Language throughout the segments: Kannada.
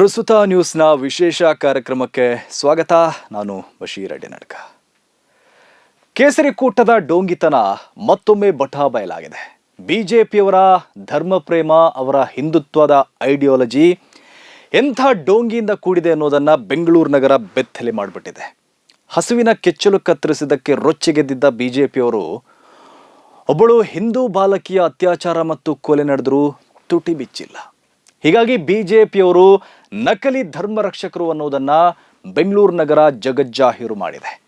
ಪ್ರಸ್ತುತ ನ್ಯೂಸ್ನ ವಿಶೇಷ ಕಾರ್ಯಕ್ರಮಕ್ಕೆ ಸ್ವಾಗತ. ನಾನು ಬಶೀರ್ ಕೇಸರಿ ಕೂಟದ ಡೋಂಗಿತನ ಮತ್ತೊಮ್ಮೆ ಬಟಾ ಬಯಲಾಗಿದೆ. ಬಿಜೆಪಿಯವರ ಧರ್ಮ ಪ್ರೇಮ ಅವರ ಹಿಂದುತ್ವದ ಐಡಿಯಾಲಜಿ ಎಂಥ ಡೋಂಗಿಯಿಂದ ಕೂಡಿದೆ ಅನ್ನೋದನ್ನು ಬೆಂಗಳೂರು ನಗರ ಬೆತ್ತಲೆ ಮಾಡಿಬಿಟ್ಟಿದೆ. ಹಸುವಿನ ಕೆಚ್ಚಲು ಕತ್ತರಿಸಿದ್ದಕ್ಕೆ ರೊಚ್ಚಿಗೆದ್ದಿದ್ದ ಪಿಯವರು ಒಬ್ಬಳು ಹಿಂದೂ ಬಾಲಕಿಯ ಅತ್ಯಾಚಾರ ಮತ್ತು ಕೊಲೆ ನಡೆದರೂ ತುಟಿ ಬಿಚ್ಚಿಲ್ಲ. ಹೀಗಾಗಿ ಬಿಜೆಪಿಯವರು ನಕಲಿ ಧರ್ಮ ರಕ್ಷಕರು ಅನ್ನೋದನ್ನು ಬೆಂಗಳೂರು ನಗರ ಜಗಜ್ಜಾಹೀರು ಮಾಡಿದೆ.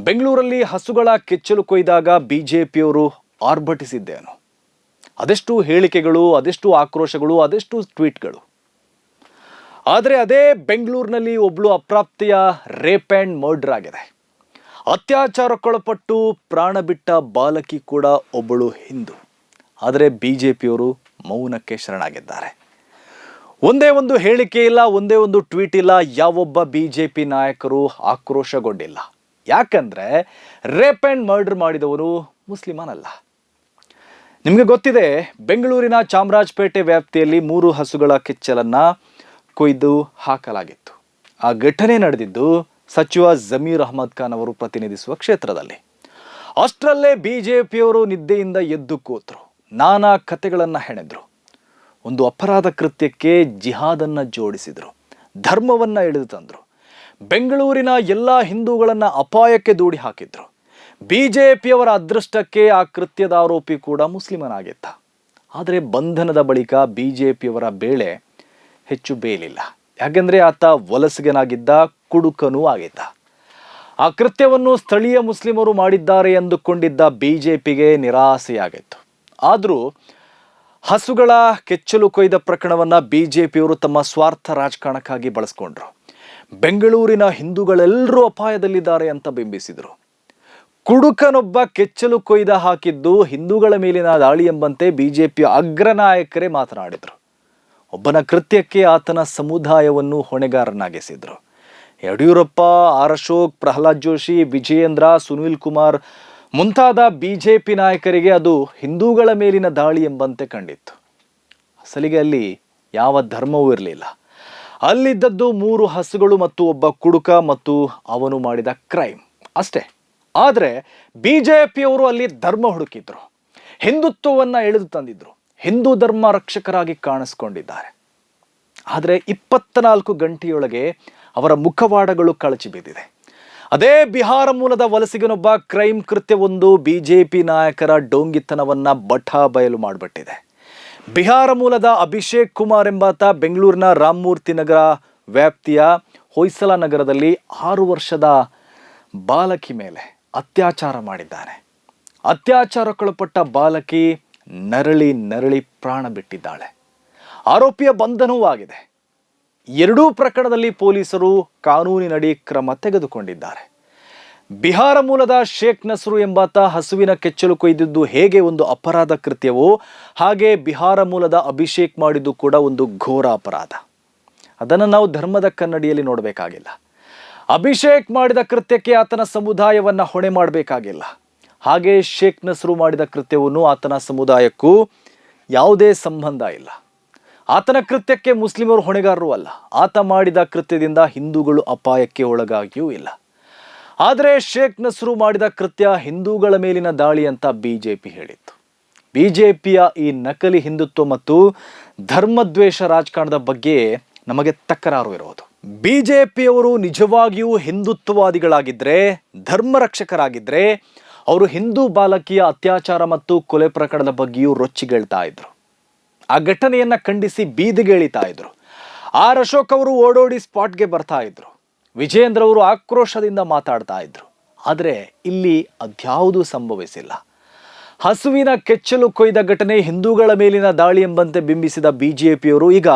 ಬೆಂಗಳೂರಲ್ಲಿ ಹಸುಗಳ ಕೆಚ್ಚಲು ಕೊಯ್ದಾಗ ಬಿ ಜೆ ಪಿಯವರು ಆರ್ಭಟಿಸಿದ್ದೇನು ಅದೆಷ್ಟು ಹೇಳಿಕೆಗಳು, ಅದೆಷ್ಟು ಆಕ್ರೋಶಗಳು, ಅದೆಷ್ಟು ಟ್ವೀಟ್ಗಳು. ಆದರೆ ಅದೇ ಬೆಂಗಳೂರಿನಲ್ಲಿ ಒಬ್ಳು ಅಪ್ರಾಪ್ತಿಯ ರೇಪ್ ಆ್ಯಂಡ್ ಮರ್ಡರ್ ಆಗಿದೆ. ಅತ್ಯಾಚಾರಕ್ಕೊಳಪಟ್ಟು ಪ್ರಾಣ ಬಿಟ್ಟ ಬಾಲಕಿ ಕೂಡ ಒಬ್ಬಳು ಹಿಂದೂ. ಆದರೆ ಬಿ ಜೆ ಪಿಯವರು ಮೌನಕ್ಕೆ ಶರಣಾಗಿದ್ದಾರೆ. ಒಂದೇ ಒಂದು ಹೇಳಿಕೆ ಇಲ್ಲ, ಒಂದೇ ಒಂದು ಟ್ವೀಟ್ ಇಲ್ಲ, ಯಾವೊಬ್ಬ ಬಿ ಜೆ ಪಿ ನಾಯಕರು ಆಕ್ರೋಶಗೊಂಡಿಲ್ಲ. ಯಾಕಂದ್ರೆ ರೇಪ್ ಆ್ಯಂಡ್ ಮರ್ಡರ್ ಮಾಡಿದವರು ಮುಸ್ಲಿಮಾನಲ್ಲ. ನಿಮಗೆ ಗೊತ್ತಿದೆ, ಬೆಂಗಳೂರಿನ ಚಾಮರಾಜಪೇಟೆ ವ್ಯಾಪ್ತಿಯಲ್ಲಿ ಮೂರು ಹಸುಗಳ ಕೆಚ್ಚಲನ್ನ ಕೊಯ್ದು ಹಾಕಲಾಗಿತ್ತು. ಆ ಘಟನೆ ನಡೆದಿದ್ದು ಸಚಿವ ಜಮೀರ್ ಅಹಮದ್ ಖಾನ್ ಅವರು ಪ್ರತಿನಿಧಿಸುವ ಕ್ಷೇತ್ರದಲ್ಲಿ. ಅಷ್ಟರಲ್ಲೇ ಬಿಜೆಪಿಯವರು ನಿದ್ದೆಯಿಂದ ಎದ್ದು ಕೂತರು. ನಾನಾ ಕಥೆಗಳನ್ನು ಹೆಣೆದ್ರು. ಒಂದು ಅಪರಾಧ ಕೃತ್ಯಕ್ಕೆ ಜಿಹಾದನ್ನ ಜೋಡಿಸಿದರು, ಧರ್ಮವನ್ನ ಎಳೆದು ತಂದರು. ಬೆಂಗಳೂರಿನ ಎಲ್ಲ ಹಿಂದೂಗಳನ್ನ ಅಪಾಯಕ್ಕೆ ದೂಡಿ ಹಾಕಿದ್ರು. ಬಿ ಜೆ ಪಿಯವರ ಅದೃಷ್ಟಕ್ಕೆ ಆ ಕೃತ್ಯದ ಆರೋಪಿ ಕೂಡ ಮುಸ್ಲಿಮನಾಗಿದ್ದ. ಆದರೆ ಬಂಧನದ ಬಳಿಕ ಬಿ ಜೆ ಪಿಯವರ ಬೇಳೆ ಹೆಚ್ಚು ಬೇಲಿಲ್ಲ. ಯಾಕೆಂದ್ರೆ ಆತ ವಲಸಿಗನಾಗಿದ್ದ, ಕುಡುಕನೂ ಆಗಿದ್ದ. ಆ ಕೃತ್ಯವನ್ನು ಸ್ಥಳೀಯ ಮುಸ್ಲಿಮರು ಮಾಡಿದ್ದಾರೆ ಎಂದುಕೊಂಡಿದ್ದ ಬಿ ಜೆ ಪಿಗೆ ನಿರಾಸೆಯಾಗಿತ್ತು. ಆದರೂ ಹಸುಗಳ ಕೆಚ್ಚಲು ಕೊಯ್ದ ಪ್ರಕರಣವನ್ನ ಪಿಯವರು ತಮ್ಮ ಸ್ವಾರ್ಥ ರಾಜಕಾರಣಕ್ಕಾಗಿ ಬಳಸ್ಕೊಂಡ್ರು. ಬೆಂಗಳೂರಿನ ಹಿಂದೂಗಳೆಲ್ಲರೂ ಅಪಾಯದಲ್ಲಿದ್ದಾರೆ ಅಂತ ಬಿಂಬಿಸಿದರು. ಕುಡುಕನೊಬ್ಬ ಕೆಚ್ಚಲು ಕೊಯ್ದ ಹಾಕಿದ್ದು ಹಿಂದೂಗಳ ಮೇಲಿನ ದಾಳಿ ಎಂಬಂತೆ ಬಿಜೆಪಿಯ ಅಗ್ರ ನಾಯಕರೇ ಮಾತನಾಡಿದರು. ಒಬ್ಬನ ಕೃತ್ಯಕ್ಕೆ ಆತನ ಸಮುದಾಯವನ್ನು ಹೊಣೆಗಾರನಾಗಿಸಿದರು. ಯಡಿಯೂರಪ್ಪ, ಆರ್ ಅಶೋಕ್, ಪ್ರಹ್ಲಾದ್ ಜೋಶಿ, ವಿಜಯೇಂದ್ರ, ಸುನೀಲ್ ಕುಮಾರ್ ಮುಂತಾದ ಬಿಜೆಪಿ ನಾಯಕರಿಗೆ ಅದು ಹಿಂದೂಗಳ ಮೇಲಿನ ದಾಳಿ ಎಂಬಂತೆ ಕಂಡಿತ್ತು. ಅಸಲಿಗೆ ಅಲ್ಲಿ ಯಾವ ಧರ್ಮವೂ ಇರಲಿಲ್ಲ. ಅಲ್ಲಿದ್ದದ್ದು ಮೂರು ಹಸುಗಳು ಮತ್ತು ಒಬ್ಬ ಕುಡುಕ ಮತ್ತು ಅವನು ಮಾಡಿದ ಕ್ರೈಮ್ ಅಷ್ಟೇ. ಆದರೆ ಬಿ ಜೆ ಪಿಯವರು ಅಲ್ಲಿ ಧರ್ಮ ಹುಡುಕಿದ್ರು. ಹಿಂದುತ್ವವನ್ನು ಎಳೆದು ತಂದಿದ್ರು. ಹಿಂದೂ ಧರ್ಮ ರಕ್ಷಕರಾಗಿ ಕಾಣಿಸ್ಕೊಂಡಿದ್ದಾರೆ. ಆದರೆ ಇಪ್ಪತ್ನಾಲ್ಕು ಗಂಟೆಯೊಳಗೆ ಅವರ ಮುಖವಾಡಗಳು ಕಳಚಿ ಬಿದ್ದಿದೆ. ಅದೇ ಬಿಹಾರ ಮೂಲದ ವಲಸಿಗನೊಬ್ಬ ಕ್ರೈಮ್ ಕೃತ್ಯವೊಂದು ಬಿಜೆಪಿ ನಾಯಕರ ಡೋಂಗಿತನವನ್ನ ಬಠ ಬಯಲು ಮಾಡಿಬಿಟ್ಟಿದೆ. ಬಿಹಾರ ಮೂಲದ ಅಭಿಷೇಕ್ ಕುಮಾರ್ ಎಂಬಾತ ಬೆಂಗಳೂರಿನ ರಾಮಮೂರ್ತಿ ನಗರ ವ್ಯಾಪ್ತಿಯ ಹೊಯ್ಸಲ ನಗರದಲ್ಲಿ ಆರು ವರ್ಷದ ಬಾಲಕಿ ಮೇಲೆ ಅತ್ಯಾಚಾರ ಮಾಡಿದ್ದಾನೆ. ಅತ್ಯಾಚಾರಕ್ಕೊಳಪಟ್ಟ ಬಾಲಕಿ ನರಳಿ ನರಳಿ ಪ್ರಾಣ ಬಿಟ್ಟಿದ್ದಾಳೆ. ಆರೋಪಿಯ ಬಂಧನವೂ ಆಗಿದೆ. ಎರಡೂ ಪ್ರಕರಣದಲ್ಲಿ ಪೊಲೀಸರು ಕಾನೂನಿನಡಿ ಕ್ರಮ ತೆಗೆದುಕೊಂಡಿದ್ದಾರೆ. ಬಿಹಾರ ಮೂಲದ ಶೇಖ್ ನಸ್ರು ಎಂಬಾತ ಹಸುವಿನ ಕೆಚ್ಚಲು ಕೊಯ್ದಿದ್ದು ಹೇಗೆ ಒಂದು ಅಪರಾಧ ಕೃತ್ಯವೋ, ಹಾಗೆ ಬಿಹಾರ ಮೂಲದ ಅಭಿಷೇಕ್ ಮಾಡಿದ್ದು ಕೂಡ ಒಂದು ಘೋರ ಅಪರಾಧ. ಅದನ್ನು ನಾವು ಧರ್ಮದ ಕನ್ನಡಿಯಲ್ಲಿ ನೋಡಬೇಕಾಗಿಲ್ಲ. ಅಭಿಷೇಕ್ ಮಾಡಿದ ಕೃತ್ಯಕ್ಕೆ ಆತನ ಸಮುದಾಯವನ್ನು ಹೊಣೆ ಮಾಡಬೇಕಾಗಿಲ್ಲ. ಹಾಗೆ ಶೇಖ್ ನಸ್ರು ಮಾಡಿದ ಕೃತ್ಯವನ್ನು ಆತನ ಸಮುದಾಯಕ್ಕೂ ಯಾವುದೇ ಸಂಬಂಧ ಇಲ್ಲ. ಆತನ ಕೃತ್ಯಕ್ಕೆ ಮುಸ್ಲಿಮರು ಹೊಣೆಗಾರರು ಅಲ್ಲ. ಆತ ಮಾಡಿದ ಕೃತ್ಯದಿಂದ ಹಿಂದೂಗಳು ಅಪಾಯಕ್ಕೆ ಒಳಗಾಗಿಯೂ ಇಲ್ಲ. ಆದರೆ ಶೇಖ್ ನಸ್ರು ಮಾಡಿದ ಕೃತ್ಯ ಹಿಂದೂಗಳ ಮೇಲಿನ ದಾಳಿ ಅಂತ ಬಿಜೆಪಿ ಹೇಳಿತ್ತು. ಬಿಜೆಪಿಯ ಈ ನಕಲಿ ಹಿಂದುತ್ವ ಮತ್ತು ಧರ್ಮದ್ವೇಷ ರಾಜಕಾರಣದ ಬಗ್ಗೆ ನಮಗೆ ತಕರಾರು ಜೆ ಪಿಯವರು ನಿಜವಾಗಿಯೂ ಹಿಂದುತ್ವವಾದಿಗಳಾಗಿದ್ದರೆ ಧರ್ಮ ರಕ್ಷಕರಾಗಿದ್ದರೆ ಅವರು ಹಿಂದೂ ಬಾಲಕಿಯ ಅತ್ಯಾಚಾರ ಮತ್ತು ಕೊಲೆ ಪ್ರಕರಣದ ಬಗ್ಗೆಯೂ ರೊಚ್ಚಿಗೇಳ್ತಾ ಇದ್ರು. ಆ ಘಟನೆಯನ್ನ ಖಂಡಿಸಿ ಬೀದಿಗೆ ಇಳಿತಾ ಇದ್ರು. ಆರ್ ಅಶೋಕ್ ಅವರು ಓಡೋಡಿ ಸ್ಪಾಟ್ಗೆ ಬರ್ತಾ ಇದ್ರು. ವಿಜಯೇಂದ್ರ ಅವರು ಆಕ್ರೋಶದಿಂದ ಮಾತಾಡ್ತಾ ಇದ್ರು. ಆದರೆ ಇಲ್ಲಿ ಅದ್ಯಾವುದೂ ಸಂಭವಿಸಿಲ್ಲ. ಹಸುವಿನ ಕೆಚ್ಚಲು ಕೊಯ್ದ ಘಟನೆ ಹಿಂದೂಗಳ ಮೇಲಿನ ದಾಳಿ ಎಂಬಂತೆ ಬಿಂಬಿಸಿದ ಬಿಜೆಪಿಯವರು ಈಗ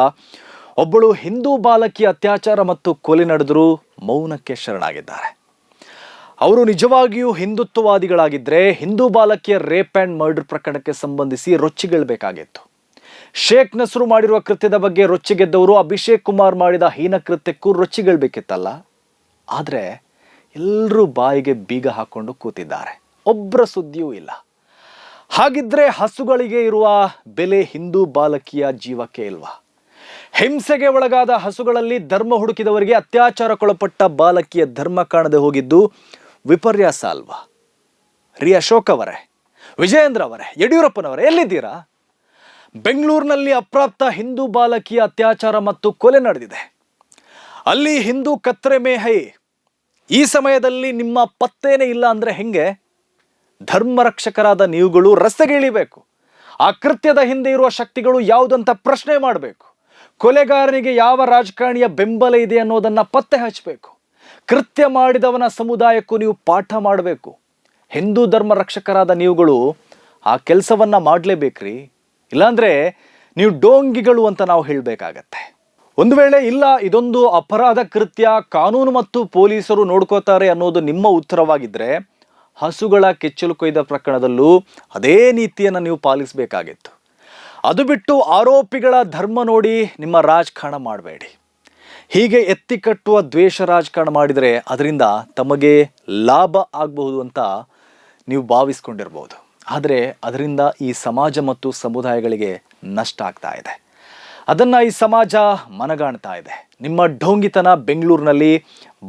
ಒಬ್ಬಳು ಹಿಂದೂ ಬಾಲಕಿ ಅತ್ಯಾಚಾರ ಮತ್ತು ಕೊಲೆ ನಡೆದರೂ ಮೌನಕ್ಕೆ ಶರಣಾಗಿದ್ದಾರೆ. ಅವರು ನಿಜವಾಗಿಯೂ ಹಿಂದುತ್ವವಾದಿಗಳಾಗಿದ್ದರೆ ಹಿಂದೂ ಬಾಲಕಿಯ ರೇಪ್ ಆ್ಯಂಡ್ ಮರ್ಡರ್ ಪ್ರಕರಣಕ್ಕೆ ಸಂಬಂಧಿಸಿ ರೊಚ್ಚಿಗೇಳಬೇಕಾಗಿತ್ತು. ಶೇಖ್ ನಸರು ಮಾಡಿರುವ ಕೃತ್ಯದ ಬಗ್ಗೆ ರೊಚ್ಚಿಗೆದ್ದವರು ಅಭಿಷೇಕ್ ಕುಮಾರ್ ಮಾಡಿದ ಹೀನ ಕೃತ್ಯಕ್ಕೂ ರೊಚ್ಚಿಗೇಳ್ಬೇಕಿತ್ತಲ್ಲ? ಆದರೆ ಎಲ್ಲರೂ ಬಾಯಿಗೆ ಬೀಗ ಹಾಕೊಂಡು ಕೂತಿದ್ದಾರೆ. ಒಬ್ಬರ ಸುದ್ದಿಯೂ ಇಲ್ಲ. ಹಾಗಿದ್ರೆ ಹಸುಗಳಿಗೆ ಇರುವ ಬೆಲೆ ಹಿಂದೂ ಬಾಲಕಿಯ ಜೀವಕ್ಕೆ ಇಲ್ವಾ? ಹಿಂಸೆಗೆ ಒಳಗಾದ ಹಸುಗಳಲ್ಲಿ ಧರ್ಮ ಹುಡುಕಿದವರಿಗೆ ಅತ್ಯಾಚಾರಕ್ಕೊಳಪಟ್ಟ ಬಾಲಕಿಯ ಧರ್ಮ ಕಾಣದೆ ಹೋಗಿದ್ದು ವಿಪರ್ಯಾಸ ಅಲ್ವಾ? ರಿ ಅಶೋಕ್ ಅವರೇ, ವಿಜಯೇಂದ್ರ ಅವರೇ, ಯಡಿಯೂರಪ್ಪನವರೇ ಎಲ್ಲಿದ್ದೀರಾ? ಬೆಂಗಳೂರಿನಲ್ಲಿ ಅಪ್ರಾಪ್ತ ಹಿಂದೂ ಬಾಲಕಿಯ ಅತ್ಯಾಚಾರ ಮತ್ತು ಕೊಲೆ ನಡೆದಿದೆ. ಅಲ್ಲಿ ಹಿಂದೂ ಕತ್ರೆ ಮೇ ಹೈ ಈ ಸಮಯದಲ್ಲಿ ನಿಮ್ಮ ಪತ್ತೇನೇ ಇಲ್ಲ ಅಂದರೆ ಹೆಂಗೆ? ಧರ್ಮ ರಕ್ಷಕರಾದ ನೀವುಗಳು ರಸ್ತೆಗೆ ಇಳಿಬೇಕು. ಆ ಕೃತ್ಯದ ಹಿಂದೆ ಇರುವ ಶಕ್ತಿಗಳು ಯಾವುದಂತ ಪ್ರಶ್ನೆ ಮಾಡಬೇಕು. ಕೊಲೆಗಾರನಿಗೆ ಯಾವ ರಾಜಕಾರಣಿಯ ಬೆಂಬಲ ಇದೆ ಅನ್ನೋದನ್ನು ಪತ್ತೆ ಹಚ್ಚಬೇಕು. ಕೃತ್ಯ ಮಾಡಿದವನ ಸಮುದಾಯಕ್ಕೂ ನೀವು ಪಾಠ ಮಾಡಬೇಕು. ಹಿಂದೂ ಧರ್ಮ ರಕ್ಷಕರಾದ ನೀವುಗಳು ಆ ಕೆಲಸವನ್ನು ಮಾಡಲೇಬೇಕ್ರಿ. ಇಲ್ಲಾಂದ್ರೆ ನೀವು ಡೋಂಗಿಗಳು ಅಂತ ನಾವು ಹೇಳಬೇಕಾಗತ್ತೆ. ಒಂದು ವೇಳೆ ಇಲ್ಲ, ಇದೊಂದು ಅಪರಾಧ ಕೃತ್ಯ, ಕಾನೂನು ಮತ್ತು ಪೊಲೀಸರು ನೋಡ್ಕೋತಾರೆ ಅನ್ನೋದು ನಿಮ್ಮ ಉತ್ತರವಾಗಿದ್ರೆ ಹಸುಗಳ ಕೆಚ್ಚಲು ಕೊಯ್ದ ಪ್ರಕರಣದಲ್ಲೂ ಅದೇ ನೀತಿಯನ್ನು ನೀವು ಪಾಲಿಸಬೇಕಾಗಿತ್ತು. ಅದು ಬಿಟ್ಟು ಆರೋಪಿಗಳ ಧರ್ಮ ನೋಡಿ ನಿಮ್ಮ ರಾಜಕಾರಣ ಮಾಡಬೇಡಿ. ಹೀಗೆ ಎತ್ತಿ ಕಟ್ಟುವ ದ್ವೇಷ ರಾಜಕಾರಣ ಮಾಡಿದರೆ ಅದರಿಂದ ತಮಗೆ ಲಾಭ ಆಗಬಹುದು ಅಂತ ನೀವು ಭಾವಿಸ್ಕೊಂಡಿರ್ಬೋದು. ಆದರೆ ಅದರಿಂದ ಈ ಸಮಾಜ ಮತ್ತು ಸಮುದಾಯಗಳಿಗೆ ನಷ್ಟ ಆಗ್ತಾ ಇದೆ. ಅದನ್ನು ಈ ಸಮಾಜ ಮನಗಾಣ್ತಾ ಇದೆ. ನಿಮ್ಮ ಢೋಂಗಿತನ ಬೆಂಗಳೂರಿನಲ್ಲಿ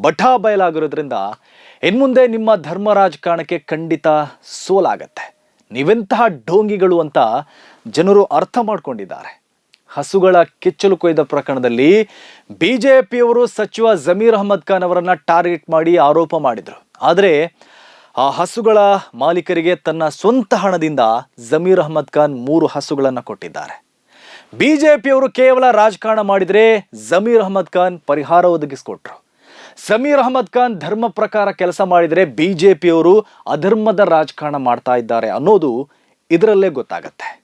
ಬಠಾ ಬಯಲಾಗಿರೋದ್ರಿಂದ ಇನ್ಮುಂದೆ ನಿಮ್ಮ ಧರ್ಮ ರಾಜಕಾರಣಕ್ಕೆ ಖಂಡಿತ ಸೋಲಾಗತ್ತೆ. ನೀವೆಂತಹ ಢೋಂಗಿಗಳು ಅಂತ ಜನರು ಅರ್ಥ ಮಾಡಿಕೊಂಡಿದ್ದಾರೆ. ಹಸುಗಳ ಕೆಚ್ಚಲು ಕೊಯ್ದ ಪ್ರಕರಣದಲ್ಲಿ ಬಿ ಜೆ ಪಿಯವರು ಸಚಿವ ಜಮೀರ್ ಅಹಮದ್ ಖಾನ್ ಅವರನ್ನು ಟಾರ್ಗೆಟ್ ಮಾಡಿ ಆರೋಪ ಮಾಡಿದರು. ಆದರೆ ಆ ಹಸುಗಳ ಮಾಲೀಕರಿಗೆ ತನ್ನ ಸ್ವಂತ ಹಣದಿಂದ ಜಮೀರ್ ಅಹಮದ್ ಖಾನ್ ಮೂರು ಹಸುಗಳನ್ನು ಕೊಟ್ಟಿದ್ದಾರೆ. ಬಿಜೆಪಿಯವರು ಕೇವಲ ರಾಜಕಾರಣ ಮಾಡಿದರೆ ಜಮೀರ್ ಅಹಮದ್ ಖಾನ್ ಪರಿಹಾರ ಒದಗಿಸಿಕೊಟ್ರು. ಸಮೀರ್ ಅಹಮದ್ ಖಾನ್ ಧರ್ಮ ಪ್ರಕಾರ ಕೆಲಸ ಮಾಡಿದರೆ ಬಿಜೆಪಿಯವರು ಅಧರ್ಮದ ರಾಜಕಾರಣ ಮಾಡ್ತಾ ಇದ್ದಾರೆ ಅನ್ನೋದು ಇದರಲ್ಲೇ ಗೊತ್ತಾಗತ್ತೆ.